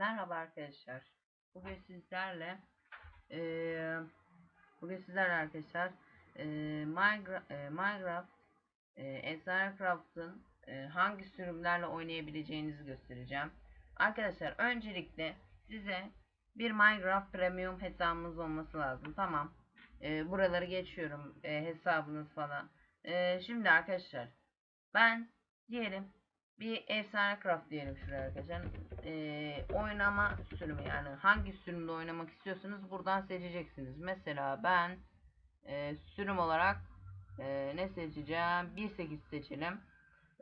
Merhaba arkadaşlar. Bugün sizlerle eee bugün sizlerle arkadaşlar eee Minecraft, eee, Minecraft eee, hangi sürümlerle oynayabileceğinizi göstereceğim. Arkadaşlar öncelikle size bir Minecraft Premium hesabınız olması lazım. Tamam. Eee, buraları geçiyorum. Eee, hesabınız falan. Eee, şimdi arkadaşlar ben diyelim bir efsane craft diyelim şuraya arkadaşlar. Ee, oynama sürümü yani hangi sürümde oynamak istiyorsanız buradan seçeceksiniz. Mesela ben e, sürüm olarak e, ne seçeceğim? 1.8 seçelim.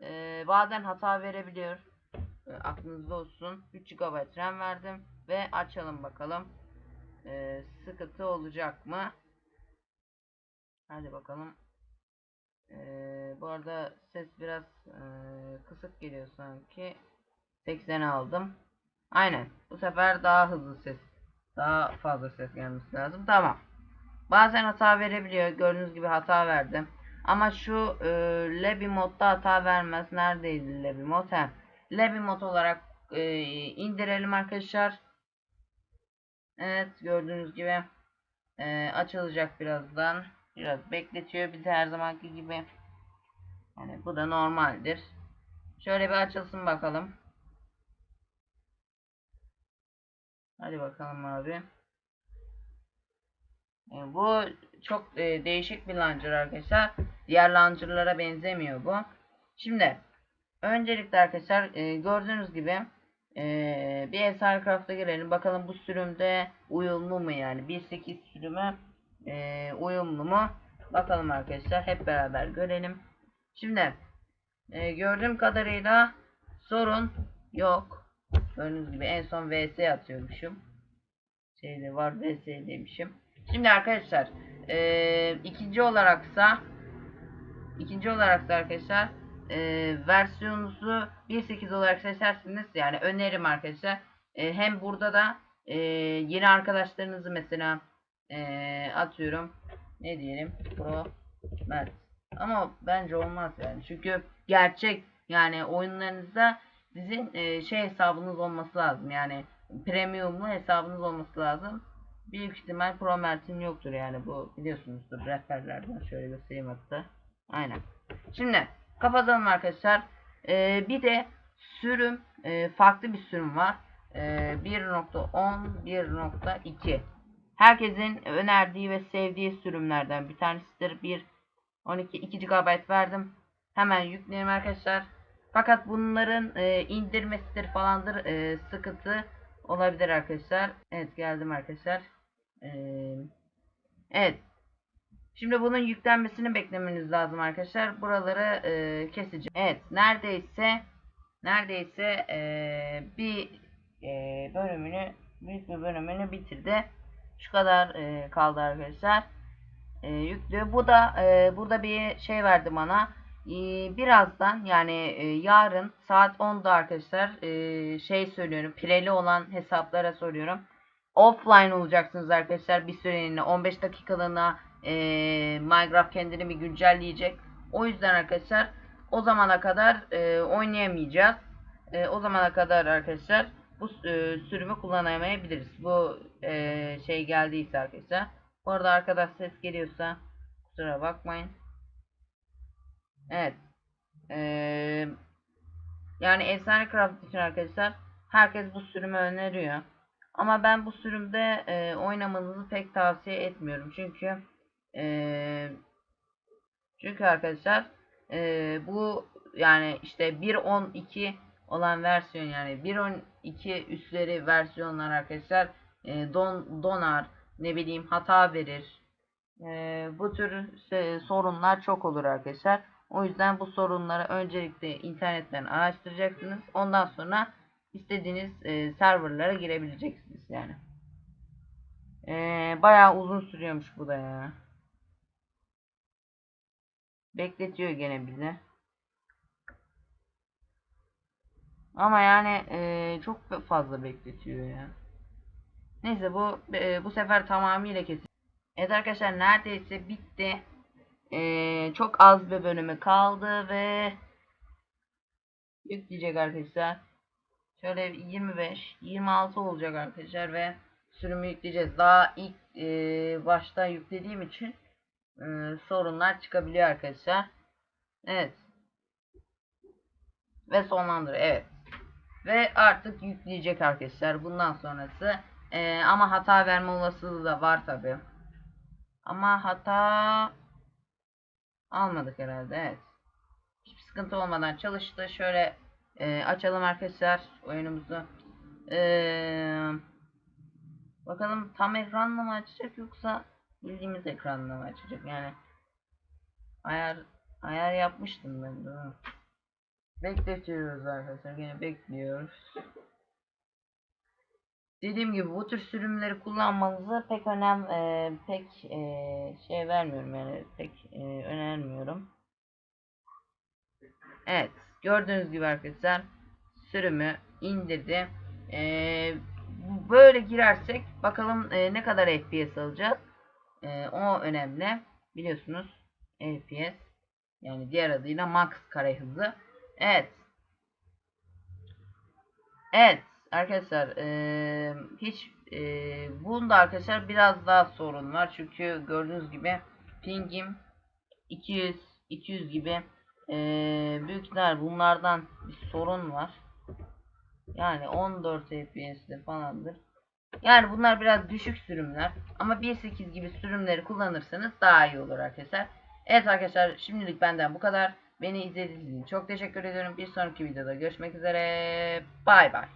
E, bazen hata verebiliyor. E, aklınızda olsun. 3 GB RAM verdim ve açalım bakalım. E, sıkıntı olacak mı? Hadi bakalım. Ee, bu arada ses biraz e, kısık geliyor sanki. 80 aldım. Aynen. Bu sefer daha hızlı ses. Daha fazla ses gelmesi lazım. Tamam. Bazen hata verebiliyor. Gördüğünüz gibi hata verdim. Ama şu e, Lebi modda hata vermez. Neredeydi Lebi mod? He. Lebi mod olarak e, indirelim arkadaşlar. Evet gördüğünüz gibi e, açılacak birazdan. Biraz bekletiyor bizi her zamanki gibi. Yani bu da normaldir. Şöyle bir açılsın bakalım. Hadi bakalım abi. E, bu çok e, değişik bir launcher arkadaşlar. Diğer launcherlara benzemiyor bu. Şimdi öncelikle arkadaşlar e, gördüğünüz gibi e, bir SRCraft'a girelim. Bakalım bu sürümde uyumlu mu yani. 1.8 sürümü e, uyumlu mu? Bakalım arkadaşlar hep beraber görelim. Şimdi e, gördüğüm kadarıyla sorun yok. Gördüğünüz gibi en son vs atıyormuşum. Şeyde var vs demişim. Şimdi arkadaşlar e, ikinci olaraksa ikinci olarak da arkadaşlar e, versiyonunuzu 1.8 olarak seçersiniz. Yani önerim arkadaşlar. E, hem burada da e, yeni arkadaşlarınızı mesela e, atıyorum ne diyelim pro mert ama bence olmaz yani. Çünkü gerçek yani oyunlarınızda sizin e, şey hesabınız olması lazım. Yani premiumlu hesabınız olması lazım. Büyük ihtimal pro mert'in yoktur yani bu biliyorsunuzdur rehberlerden şöyle göstereyim hatta. Aynen. Şimdi kapatalım arkadaşlar. E, bir de sürüm e, farklı bir sürüm var. E, 1.10 1.2 Herkesin önerdiği ve sevdiği sürümlerden bir tanesidir. Bir 12 2 GB verdim. Hemen yükleyelim arkadaşlar. Fakat bunların e, indirmesidir falandır e, sıkıntı olabilir arkadaşlar. Evet geldim arkadaşlar. E, evet. Şimdi bunun yüklenmesini beklemeniz lazım arkadaşlar. Buraları e, keseceğim. Evet neredeyse neredeyse e, bir e, bölümünü büyük bir bölümünü bitirdi. Şu kadar e, kaldı arkadaşlar. E, yüklü. Bu da e, burada bir şey verdi bana. E, birazdan yani e, yarın saat 10'da arkadaşlar e, şey söylüyorum. Pireli olan hesaplara soruyorum. Offline olacaksınız arkadaşlar bir süreliğine 15 dakikalığına e, Minecraft kendini bir güncelleyecek. O yüzden arkadaşlar o zamana kadar e, oynayamayacağız. E, o zamana kadar arkadaşlar bu e, sürümü kullanamayabiliriz. Bu e, şey geldiyse arkadaşlar. Bu arada arkadaş ses geliyorsa kusura bakmayın. Evet. E, yani Efsane Craft için arkadaşlar herkes bu sürümü öneriyor. Ama ben bu sürümde e, oynamanızı pek tavsiye etmiyorum. Çünkü e, çünkü arkadaşlar e, bu yani işte 1.12 olan versiyon yani. 1.12 üstleri versiyonlar arkadaşlar. E, don donar ne bileyim hata verir. E, bu tür sorunlar çok olur arkadaşlar. O yüzden bu sorunları öncelikle internetten araştıracaksınız. Ondan sonra istediğiniz e, serverlara girebileceksiniz yani. E, bayağı uzun sürüyormuş bu da ya. Bekletiyor gene bizi Ama yani e, çok fazla bekletiyor ya. Neyse bu e, bu sefer tamamıyla kesin. Evet arkadaşlar neredeyse bitti. E, çok az bir bölümü kaldı ve yükleyecek arkadaşlar. Şöyle 25, 26 olacak arkadaşlar ve sürümü yükleyeceğiz. Daha ilk e, başta yüklediğim için e, sorunlar çıkabiliyor arkadaşlar. Evet. Ve sonlandır. Evet. Ve artık yükleyecek arkadaşlar. Bundan sonrası. E, ama hata verme olasılığı da var tabi. Ama hata almadık herhalde. Evet. Hiçbir sıkıntı olmadan çalıştı. Şöyle e, açalım arkadaşlar oyunumuzu. Eee Bakalım tam ekranla mı açacak yoksa bildiğimiz ekranla mı açacak yani ayar ayar yapmıştım ben de. Bekletiyoruz arkadaşlar yine bekliyoruz dediğim gibi bu tür sürümleri kullanmanızı pek önem e, pek e, şey vermiyorum yani pek e, önermiyorum evet gördüğünüz gibi arkadaşlar sürümü indirdi e, böyle girersek bakalım e, ne kadar FPS alacağız. E, o önemli. Biliyorsunuz FPS yani diğer adıyla max kare hızı. Evet. Evet arkadaşlar e, hiç e, bunda arkadaşlar biraz daha sorun var. Çünkü gördüğünüz gibi pingim 200 200 gibi e, büyük bunlardan bir sorun var. Yani 14 FPS'de falandır. Yani bunlar biraz düşük sürümler. Ama 1.8 gibi sürümleri kullanırsanız daha iyi olur arkadaşlar. Evet arkadaşlar şimdilik benden bu kadar. Beni izlediğiniz için çok teşekkür ediyorum. Bir sonraki videoda görüşmek üzere. Bay bay.